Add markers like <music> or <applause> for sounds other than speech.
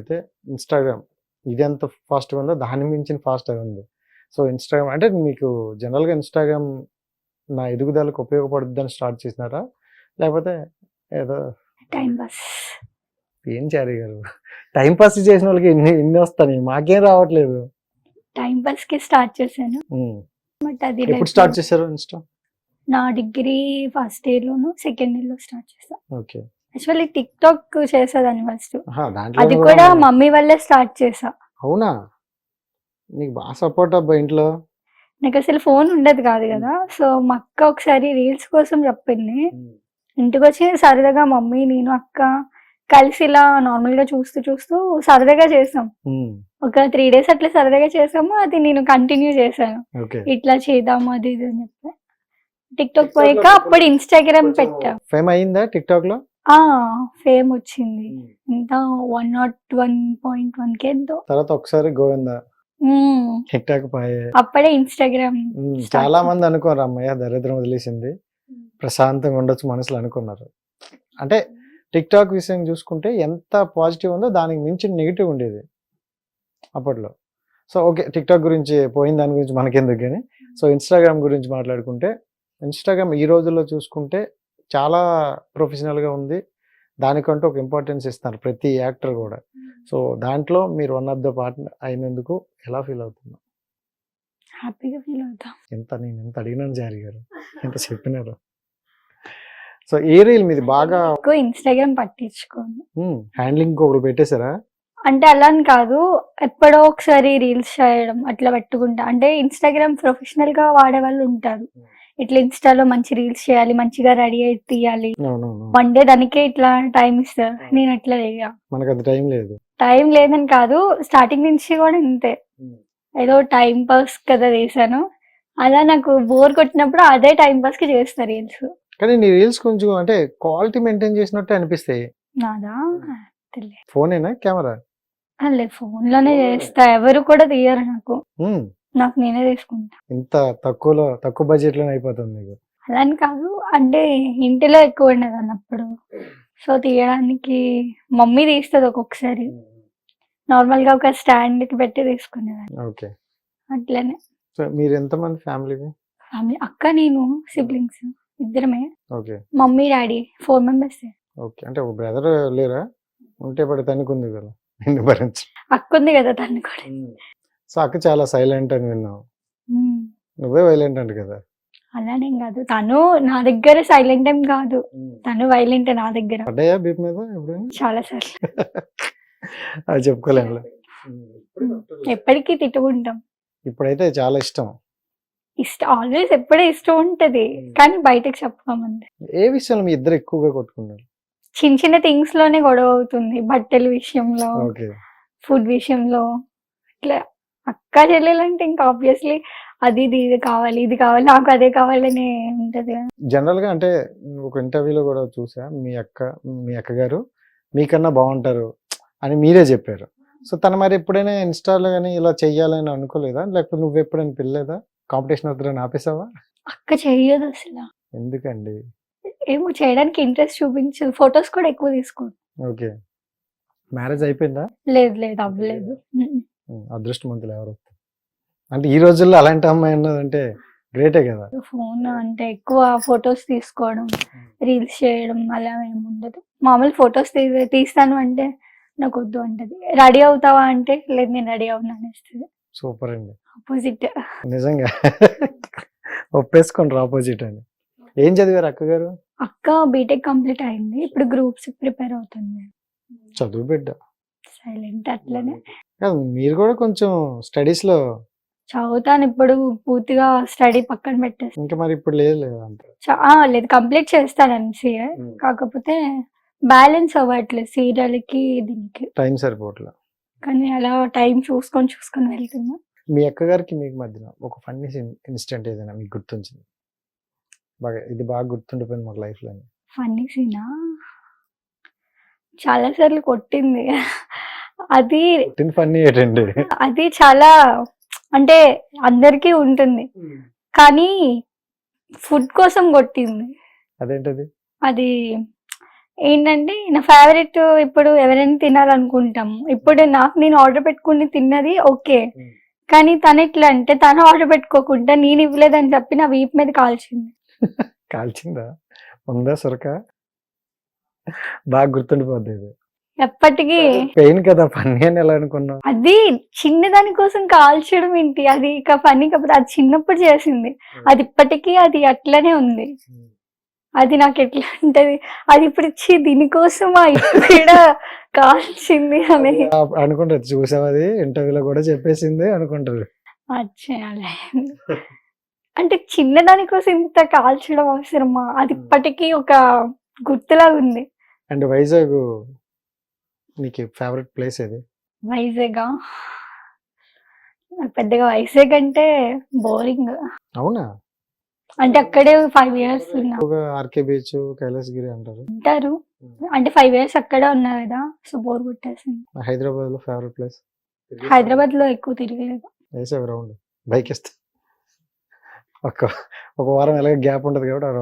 అయితే ఇన్స్టాగ్రామ్ ఇది ఎంత ఫాస్ట్గా ఉందో దాని మించిన ఫాస్ట్గా ఉంది. సో ఇన్స్టాగ్రామ్ అంటే మీకు జనరల్గా ఇన్స్టాగ్రామ్ నా ఎదుగుదలకు ఉపయోగపడుద్దని స్టార్ట్ చేసినారా? లేకపోతే ఏదో టైం పాస్ ఏం చారీ గారు? టైం పాస్ చేసిన వాళ్ళకి ఇన్ని ఇన్ని వస్తాయి? మాకేం రావట్లేదు. టైం పాస్కి స్టార్ట్ చేశాను. బట్ అది ఎప్పుడు స్టార్ట్ చేశారు ఇన్స్టా నా డిగ్రీ ఫస్ట్ ఇయర్ లోను సెకండ్ ఇయర్లో స్టార్ట్ చేశాను ఓకే. యాక్చువల్లీ టిక్ టాక్ చేసేదాన్ని ఫస్ట్. అది కూడా మమ్మీ వల్లే స్టార్ట్ చేసా. అవునా? నీకు బాగా సపోర్ట్ అబ్బా ఇంట్లో. నాకు అసలు ఫోన్ ఉండదు కాదు కదా. సో మా అక్క ఒకసారి రీల్స్ కోసం చెప్పింది. ఇంటికి వచ్చి సరదాగా మమ్మీ నేను అక్క కలిసి ఇలా నార్మల్గా చూస్తూ చూస్తూ సరదాగా చేసాం. ఒక త్రీ డేస్ అట్లా సరదాగా చేసాము. అది నేను కంటిన్యూ చేశాను. ఇట్లా చేద్దాము అది ఇది అని చెప్పి. టిక్ టాక్ పోయాక అప్పుడు ఇన్స్టాగ్రామ్ పెట్టా. ఫేమ్ అయిందా టిక్ టాక్లో ఫేమ్ వచ్చింది. ఎంత? One not one point one K ఎంతో. తర్వాత ఒకసారి గోవింద. మ్మ్. టిక్ టాక్ పోయే. అప్పుడే ఇన్స్టాగ్రామ్ చాలా మంది అనుకోరు అమ్మయ్య దరిద్రం వదిలేసింది. ప్రశాంతంగా ఉండొచ్చు మనసులో అనుకున్నారు. అంటే టిక్ టాక్ విషయం చూసుకుంటే ఎంత పాజిటివ్ ఉందో దానికి మించి నెగిటివ్ ఉండేది అప్పట్లో. సో ఓకే టిక్ టాక్ గురించి పోయిన దాని గురించి మనకెందుకు కానీ సో ఇన్స్టాగ్రామ్ గురించి మాట్లాడుకుంటే ఇన్స్టాగ్రామ్ ఈ రోజుల్లో చూసుకుంటే చాలా ప్రొఫెషనల్గా ఉంది. దానికంటూ ఒక ఇంపార్టెన్స్ ఇస్తారు ప్రతి యాక్టర్ కూడా. సో దాంట్లో మీరు వన్ ఆఫ్ ద పార్ట్ అయినందుకు ఎలా ఫీల్ అవుతున్నారు హ్యాపీగా ఫీల్ అవుతాం. ఎంత నేను ఎంత అడిగినాను జారి గారు? ఎంత చెప్పినారు? సో ఏ రీల్ మీది బాగా <laughs> ఎక్కువ ఇన్స్టాగ్రామ్ పట్టించుకోను. హ్యాండ్లింగ్ ఒకరు పెట్టేశారా? అంటే అలా అని కాదు. ఎప్పుడో ఒకసారి రీల్స్ చేయడం అట్లా పెట్టుకుంటా. అంటే ఇన్స్టాగ్రామ్ ప్రొఫెషనల్గా వాడే వాళ్ళు ఉంటారు. ఇట్లా ఇన్స్టాలో మంచి రీల్స్ చేయాలి మంచిగా రెడీ అయి తీయాలి. వన్ డే దానికే ఇట్లా టైం ఇస్తారు నేను అట్లా మనకు అంత టైం లేదు. టైం లేదని కాదు స్టార్టింగ్ నుంచి కూడా ఇంతే. ఏదో టైం పాస్ కదా చేశాను. అలా నాకు బోర్ కొట్టినప్పుడు అదే టైం పాస్కి చేస్తా రీల్స్. కానీ నీ రీల్స్ కొంచెం అంటే క్వాలిటీ మెయింటైన్ చేసినట్టు అనిపిస్తాయి. నాదా? తెలియదు ఫోనేనా? కెమెరా? లేదు ఫోన్లోనే చేస్తా. ఎవరు కూడా తీయరు నాకు. నాకు నేనే తీసుకుంటా. ఇంత తక్కువలో తక్కువ బడ్జెట్లోనే అయిపోతుంది అలా అని కాదు అంటే ఇంటిలో ఎక్కువ ఉండదు అన్నప్పుడు. సో తీయడానికి మమ్మీ తీస్తుంది ఒక్కొక్కసారి. నార్మల్గా ఒక స్టాండ్కి పెట్టి తీసుకునేదాన్ని. ఓకే. అట్లనే. సో మీరు ఎంతమంది ఫ్యామిలీకి ఫ్యామిలీ అక్క నేను సిబ్లింగ్స్ ఇద్దరమే. Okay. Mummy daddy four members. Okay. అంటే ఒక బ్రదర్ లేరా? ఉంటే పడి తనుకుంది కదా నిన్ను భరించి అక్క ఉంది కదా తను కూడా సో అక్క చాలా సైలెంట్ అని విన్నావు. నువ్వే వైలెంట్ అంట కదా. అలానేం కాదు. తను నా దగ్గర సైలెంట్ ఏం కాదు. తను వైలెంట్ నా దగ్గర. పడ్డాయా బీప్ మీద చాలా సార్లు. <laughs> అది చెప్పుకోలేము ఎప్పటికీ తిట్టుకుంటాం. ఇప్పుడైతే చాలా ఇష్టం. ఇష్టం ఆల్వేస్ ఎప్పుడే ఇష్టం ఉంటది. కానీ బయటకు చెప్పమంది ఏ విషయంలో మీ ఇద్దరు ఎక్కువగా కొట్టుకున్నారు? చిన్న చిన్న థింగ్స్లోనే గొడవ అవుతుంది. బట్టల విషయంలో ఫుడ్ విషయంలో ఇట్లా అక్క చెల్లెలంటే ఇంకా ఆబ్వియస్లీ అది ఇది ఇది కావాలి ఇది కావాలి నాకు అదే కావాలని ఉంటది. జనరల్గా అంటే ఒక ఇంటర్వ్యూలో కూడా చూసా మీ అక్క మీ అక్క గారు మీకన్నా బాగుంటారు అని మీరే చెప్పారు. సో తను మరి ఎప్పుడైనా ఇన్స్టాలో కానీ ఇలా చెయ్యాలని అనుకోలేదా? లేకపోతే నువ్వు ఎప్పుడైనా పిల్లలేదా కాంపిటీషన్ వద్దని ఆపేసావా? అక్క చెయ్యదు అసలు. ఎందుకండి? ఏమో చేయడానికి ఇంట్రెస్ట్ చూపించదు ఫొటోస్ కూడా ఎక్కువ తీసుకోదు ఓకే. మ్యారేజ్ అయిపోయిందా? లేదు లేదు అవ్వలేదు. అదృష్టవంతులు ఎవరు? అంటే ఈ రోజుల్లో అలాంటి అమ్మాయి ఉన్నదంటే గ్రేటే కదా. ఫోన్ అంటే ఎక్కువ ఫొటోస్ తీసుకోవడం రీల్స్ చేయడం అలా ఏమి ఉండదు. మామూలు ఫొటోస్ తీస్తాను అంటే నాకు వద్దు అంటది. రెడీ అవుతావా అంటే లేదు నేను రెడీ అవును అనేస్తుంది. సూపర్ అండి. ఆపోజిట్ నిజంగా <laughs> ఒప్పేసుకోండి ఆపోజిట్ అని. ఏం చదివారు అక్క గారు? అక్క బీటెక్ కంప్లీట్ అయింది. ఇప్పుడు గ్రూప్స్ ప్రిపేర్ అవుతుంది. చదువు బిడ్డ. సైలెంట్ అట్లనే. మీరు కూడా కొంచెం స్టడీస్లో చదువుతాను ఇప్పుడు పూర్తిగా స్టడీ పక్కన పెట్టేసి ఇంకా మరి ఇప్పుడు లేదు లేదు అంత. చ- ఆ, లేదు కంప్లీట్ చేస్తాను ఎంసీఏ. కాకపోతే బ్యాలెన్స్ అవ్వట్లేదు సీరియల్కి దీనికి. టైం సరిపోవట్లే. కానీ అలా టైం చూసుకొని చూసుకొని వెళ్తున్నా. మీ అక్క గారికి మీకు మధ్యన ఒక ఫన్నీ ఇన్సిడెంట్ ఏదైనా మీకు గుర్తుంచింది? బాగా ఇది బాగా గుర్తుండిపోయింది మాకు లైఫ్లో ఫన్నీ సీనా? చాలా సార్లు కొట్టింది. అది ఫన్నీ ఏంటండి? అది చాలా అంటే అందరికీ ఉంటుంది. కానీ ఫుడ్ కోసం కొట్టింది. అదేంటది? అది ఏంటంటే నా ఫేవరెట్ ఇప్పుడు ఎవరైనా తినాలనుకుంటాము. ఇప్పుడు నాకు నేను ఆర్డర్ పెట్టుకుని తిన్నది ఓకే. కానీ తను ఎట్లా అంటే తను ఆర్డర్ పెట్టుకోకుండా నేను ఇవ్వలేదని చెప్పి నా వీపు మీద కాల్చింది. కాల్చిందా? ఉందా సొరక? బాగా గుర్తుండిపోద్ది ఎప్పటికీ. పెయిన్ కదా పని అని ఎలా అనుకున్నావు? అది చిన్నదాని కోసం కాల్చడం ఏంటి? అది ఇక పని కాకపోతే అది చిన్నప్పుడు చేసింది. అది ఇప్పటికీ అది అట్లనే ఉంది. అది నాకు ఎట్లా ఉంటది? అది ఇప్పుడు ఇచ్చి దీనికోసమా ఇక్కడ కాల్చింది అని. అనుకుంటారు చూసావు అది? ఇంటర్వ్యూలో కూడా చెప్పేసింది అనుకుంటారు. అంటే చిన్నదాని కోసం ఇంత కాల్చడం అవసరమా? అది ఇప్పటికీ ఒక గుర్తులాగా ఉంది. అండ్ వైజాగ్ నీకు ఫేవరెట్ ప్లేస్ ఏది? వైజాగ్ పెద్దగా వైజాగ్ అంటే బోరింగ్ అవునా? అంటే అక్కడే ఫైవ్ ఇయర్స్ ఉన్నా. ఆర్కే బీచ్ కైలాసగిరి అంటారు. ఉంటారు. అంటే ఫైవ్ ఇయర్స్ అక్కడే ఉన్నా కదా సో బోర్ కొట్టేసింది. హైదరాబాద్లో ఫేవరెట్ ప్లేస్ హైదరాబాద్లో ఎక్కువ తిరగలేదు. వేసావు రౌండ్ బైక్ ఇస్తా ఒక ఒక వారం ఎలాగ గ్యాప్ ఉంటుంది కాబట్టి